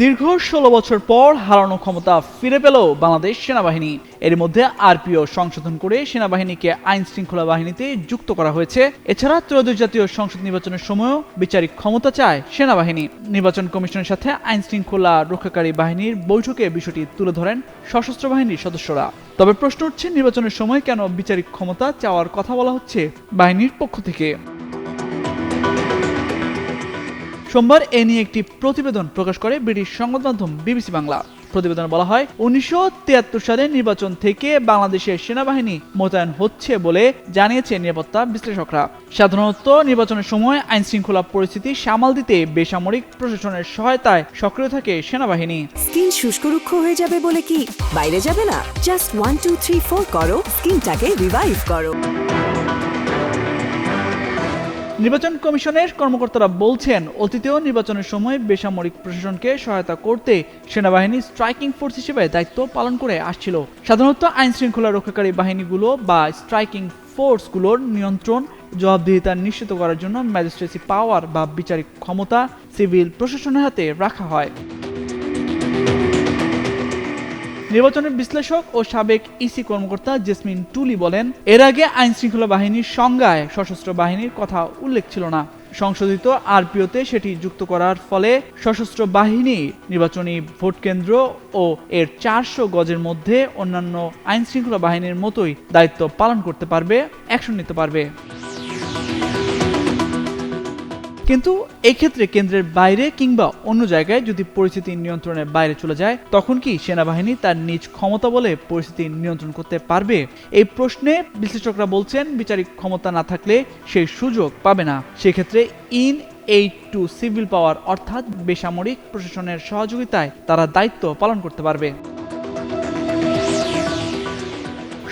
দীর্ঘ ষোলো বছর পর হারানো ক্ষমতা ফিরে পেল বাংলাদেশ সেনাবাহিনী। এর মধ্যে আরপিও সংশোধন করে সেনাবাহিনীকে আইন শৃঙ্খলা বাহিনীতে যুক্ত করা হয়েছে। এছাড়া ত্রয়োদশ জাতীয় সংসদ নির্বাচনের সময়ও বিচারিক ক্ষমতা চায় সেনাবাহিনী। নির্বাচন কমিশনের সাথে আইন শৃঙ্খলা রক্ষাকারী বাহিনীর বৈঠকে বিষয়টি তুলে ধরেন সশস্ত্র বাহিনীর সদস্যরা। তবে প্রশ্ন উঠছে, নির্বাচনের সময় কেন বিচারিক ক্ষমতা চাওয়ার কথা বলা হচ্ছে বাহিনীর পক্ষ থেকে। সোমবার এ নিয়ে একটি প্রতিবেদন প্রকাশ করে ব্রিটিশ সংবাদ মাধ্যম বিবিসি বাংলা। প্রতিবেদনে বলা হয়, উনিশশো সালের নির্বাচন থেকে বাংলাদেশের সেনাবাহিনী মোতায়েন হচ্ছে বলে জানিয়েছে নিরাপত্তা বিশ্লেষকরা। সাধারণত নির্বাচনের সময় আইন শৃঙ্খলা পরিস্থিতি সামাল দিতে বেসামরিক প্রশাসনের সহায়তায় সক্রিয় থাকে সেনাবাহিনী। স্কিন শুষ্ক রুক্ষ হয়ে যাবে বলে কি? বাইরে যাবে না? Just one two three four করো। স্কিনটাকে রিভাইভ করো। নির্বাচন কমিশনের কর্মকর্তারা বলছেন, অতীতেও নির্বাচনের সময় বেসামরিক প্রশাসনকে সহায়তা করতে সেনাবাহিনী স্ট্রাইকিং ফোর্স হিসেবে দায়িত্ব পালন করে আসছিল। সাধারণত আইন শৃঙ্খলা রক্ষাকারী বাহিনীগুলো বা স্ট্রাইকিং ফোর্সগুলোর নিয়ন্ত্রণ, জবাবদিহিতা নিশ্চিত করার জন্য ম্যাজিস্ট্রেসি পাওয়ার বা বিচারিক ক্ষমতা সিভিল প্রশাসনের হাতে রাখা হয়। নির্বাচনের বিশ্লেষক ও সাবেক ইসি কর্মকর্তা জেসমিন টুলি বলেন, এর আগে আইন শৃঙ্খলা বাহিনীর সংজ্ঞায় সশস্ত্র বাহিনীর কথা উল্লেখ ছিল না। সংশোধিত আরপিওতে সেটি যুক্ত করার ফলে সশস্ত্র বাহিনী, নির্বাচনী ভোট কেন্দ্র ও এর চারশো গজের মধ্যে অন্যান্য আইন শৃঙ্খলা বাহিনীর মতোই দায়িত্ব পালন করতে পারবে, অ্যাকশন নিতে পারবে। কিন্তু এই ক্ষেত্রে কেন্দ্রের বাইরে কিংবা অন্য জায়গায় যদি পরিস্থিতি নিয়ন্ত্রণের বাইরে চলে যায়, তখন কি সেনাবাহিনী তার নিজ ক্ষমতা বলে পরিস্থিতি নিয়ন্ত্রণ করতে পারবে? এই প্রশ্নে বিশ্লেষকরা বলছেন, বিচারিক ক্ষমতা না থাকলে সেই সুযোগ পাবে না। সেক্ষেত্রে in aid to civil power অর্থাৎ বেসামরিক প্রশাসনের সহযোগিতায় তারা দায়িত্ব পালন করতে পারবে।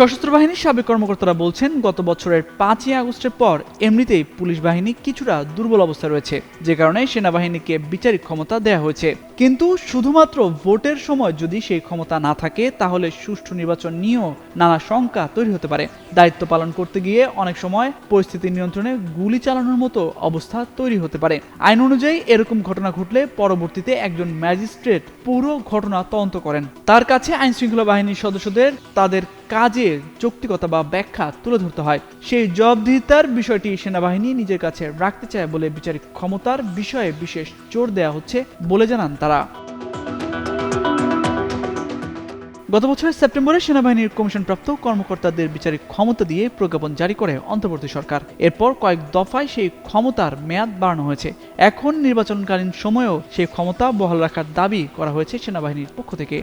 সশস্ত্র বাহিনীর সাবেক কর্মকর্তারা বলছেন, গত বছরের পাঁচই আগস্টের পর এমনিতেই পুলিশ বাহিনী কিছুটা দুর্বল অবস্থা রয়েছে, যে কারণে সেনাবাহিনীকে বিচারিক ক্ষমতা দেয়া হয়েছে। কিন্তু শুধুমাত্র ভোটের সময় যদি সেই ক্ষমতা না থাকে, তাহলে সুষ্ঠু নির্বাচন নিয়েও নানা শঙ্কা তৈরি হতে পারে। দায়িত্ব পালন করতে গিয়ে অনেক সময় পরিস্থিতি নিয়ন্ত্রণে গুলি চালানোর মতো অবস্থা তৈরি হতে পারে। আইন অনুযায়ী এরকম ঘটনা ঘটলে পরবর্তীতে একজন ম্যাজিস্ট্রেট পুরো ঘটনা তদন্ত করেন। তার কাছে আইন শৃঙ্খলা বাহিনীর সদস্যদের তাদের কাজের যৌক্তিকতা বা ব্যাখ্যা তুলে ধরতে হয়। সেই জবাবদিহিতার বিষয়টি সেনাবাহিনী নিজের কাছে রাখতে চায় বলে বিচারিক ক্ষমতার বিষয়ে বিশেষ জোর দেওয়া হচ্ছে বলে জানান তারা। গত বছরের সেপ্টেম্বরে সেনাবাহিনীর কমিশনপ্রাপ্ত কর্মকর্তাদের বিচারিক ক্ষমতা দিয়ে প্রজ্ঞাপন জারি করে অন্তর্বর্তী সরকার। এরপর কয়েক দফায় সেই ক্ষমতার মেয়াদ বাড়ানো হয়েছে। এখন নির্বাচনকালীন সময়েও সেই ক্ষমতা বহাল রাখার দাবি করা হয়েছে সেনাবাহিনীর পক্ষ থেকে।